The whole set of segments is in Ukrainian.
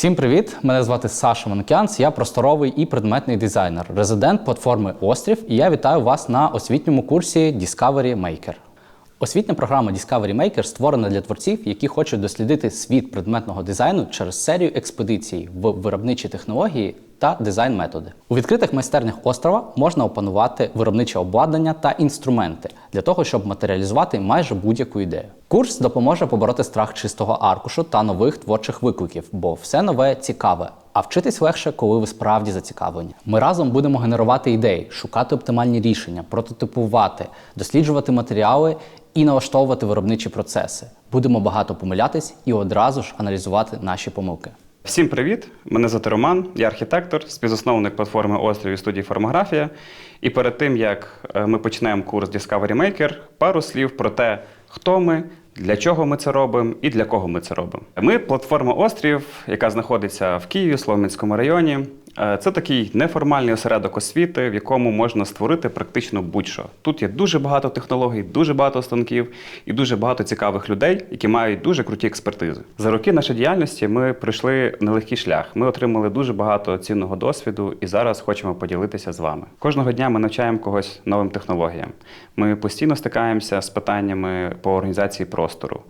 Всім привіт! Мене звати Саша Манукянц, я просторовий і предметний дизайнер, резидент платформи Острів, і я вітаю вас на освітньому курсі Discovery Maker. Освітня програма Discovery Maker створена для творців, які хочуть дослідити світ предметного дизайну через серію експедицій в виробничі технології та дизайн-методи. У відкритих майстернях острова можна опанувати виробниче обладнання та інструменти для того, щоб матеріалізувати майже будь-яку ідею. Курс допоможе побороти страх чистого аркушу та нових творчих викликів, бо все нове цікаве. А вчитись легше, коли ви справді зацікавлені. Ми разом будемо генерувати ідеї, шукати оптимальні рішення, прототипувати, досліджувати матеріали і налаштовувати виробничі процеси. Будемо багато помилятись і одразу ж аналізувати наші помилки. Всім привіт! Мене звати Роман, я архітектор, співзасновник платформи Острів і студії Формографія. І перед тим як е, ми почнемо курс Discovery Maker, пару слів про те, хто ми, для чого ми це робимо і для кого ми це робимо. Ми платформа Острів, яка знаходиться в Києві, Слов'янському районі. Е, Це такий неформальний осередок освіти, в якому можна створити практично будь-що. Тут є дуже багато технологій, дуже багато станків і дуже багато цікавих людей, які мають дуже круті експертизи. За роки нашої діяльності ми пройшли нелегкий шлях. Ми отримали дуже багато цінного досвіду і зараз хочемо поділитися з вами. Кожного дня ми навчаємо когось новим технологіям. Ми постійно стикаємося з питаннями по організації простору.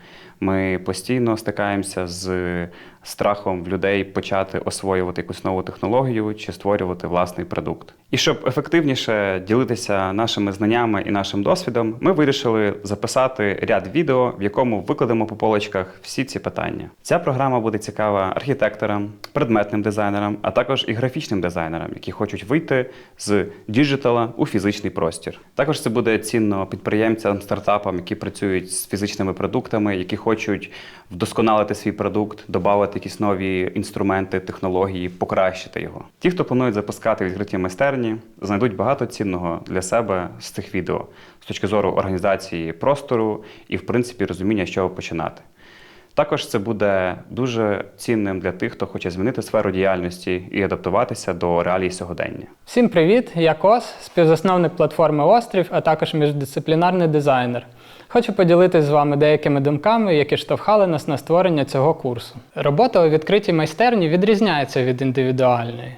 Ми постійно стикаємося з страхом в людей почати освоювати якусь нову технологію чи створювати власний продукт. І щоб ефективніше ділитися нашими знаннями і нашим досвідом, ми вирішили записати ряд відео, в якому викладемо по полочках всі ці питання. Ця програма буде цікава архітекторам, предметним дизайнерам, а також і графічним дизайнерам, які хочуть вийти з діджитала у фізичний простір. Також це буде цінно підприємцям, стартапам, які працюють з фізичними продуктами, які хочуть вдосконалити свій продукт, додати якісь нові інструменти, технології, покращити його. Ті, хто планують запускати відкриті майстерні, знайдуть багато цінного для себе з цих відео з точки зору організації простору і, в принципі, розуміння, з чого починати. Також це буде дуже цінним для тих, хто хоче змінити сферу діяльності і адаптуватися до реалій сьогодення. Всім привіт! Я Кос, співзасновник платформи Острів, а також міждисциплінарний дизайнер. Хочу поділитися з вами деякими думками, які штовхали нас на створення цього курсу. Робота у відкритій майстерні відрізняється від індивідуальної.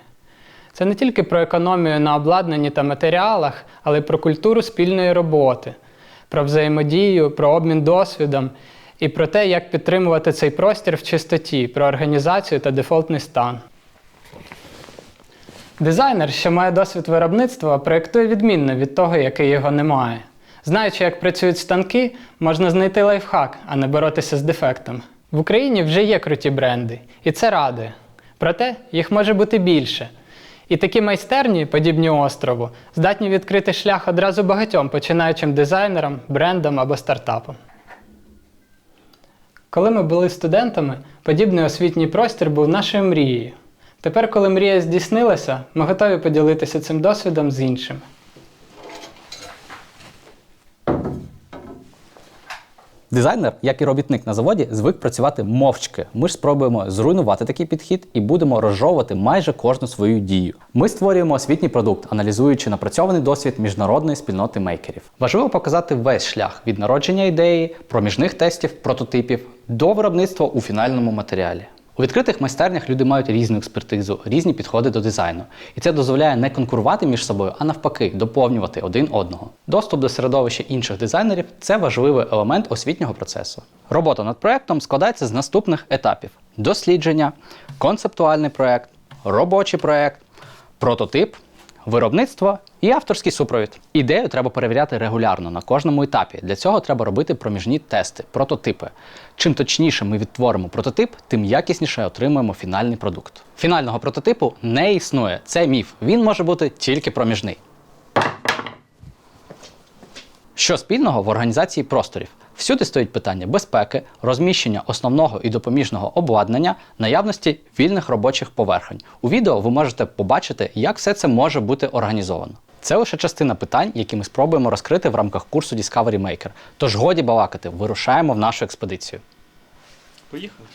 Це не тільки про економію на обладнанні та матеріалах, але й про культуру спільної роботи, про взаємодію, про обмін досвідом і про те, як підтримувати цей простір в чистоті, про організацію та дефолтний стан. Дизайнер, що має досвід виробництва, проєктує відмінно від того, який його не має. Знаючи, як працюють станки, можна знайти лайфхак, а не боротися з дефектами. В Україні вже є круті бренди, і це радує. Проте їх може бути більше. І такі майстерні, подібні острову, здатні відкрити шлях одразу багатьом починаючим дизайнерам, брендам або стартапам. Коли ми були студентами, подібний освітній простір був нашою мрією. Тепер, коли мрія здійснилася, ми готові поділитися цим досвідом з іншими. Дизайнер, як і робітник на заводі, звик працювати мовчки. Ми ж спробуємо зруйнувати такий підхід і будемо розжовувати майже кожну свою дію. Ми створюємо освітній продукт, аналізуючи напрацьований досвід міжнародної спільноти мейкерів. Важливо показати весь шлях від народження ідеї, проміжних тестів, прототипів до виробництва у фінальному матеріалі. У відкритих майстернях люди мають різну експертизу, різні підходи до дизайну. І це дозволяє не конкурувати між собою, а навпаки, доповнювати один одного. Доступ до середовища інших дизайнерів це важливий елемент освітнього процесу. Робота над проектом складається з наступних етапів: дослідження, концептуальний проект, робочий проект, прототип. Виробництво і авторський супровід. Ідею треба перевіряти регулярно на кожному етапі. Для цього треба робити проміжні тести, прототипи. Чим точніше ми відтворимо прототип, тим якісніше отримуємо фінальний продукт. Фінального прототипу не існує. Це міф. Він може бути тільки проміжний. Що спільного в організації просторів? Всюди стоїть питання безпеки, розміщення основного і допоміжного обладнання, наявності вільних робочих поверхонь. У відео ви можете побачити, як все це може бути організовано. Це лише частина питань, які ми спробуємо розкрити в рамках курсу Discovery Maker. Тож годі балакати, вирушаємо в нашу експедицію. Поїхали.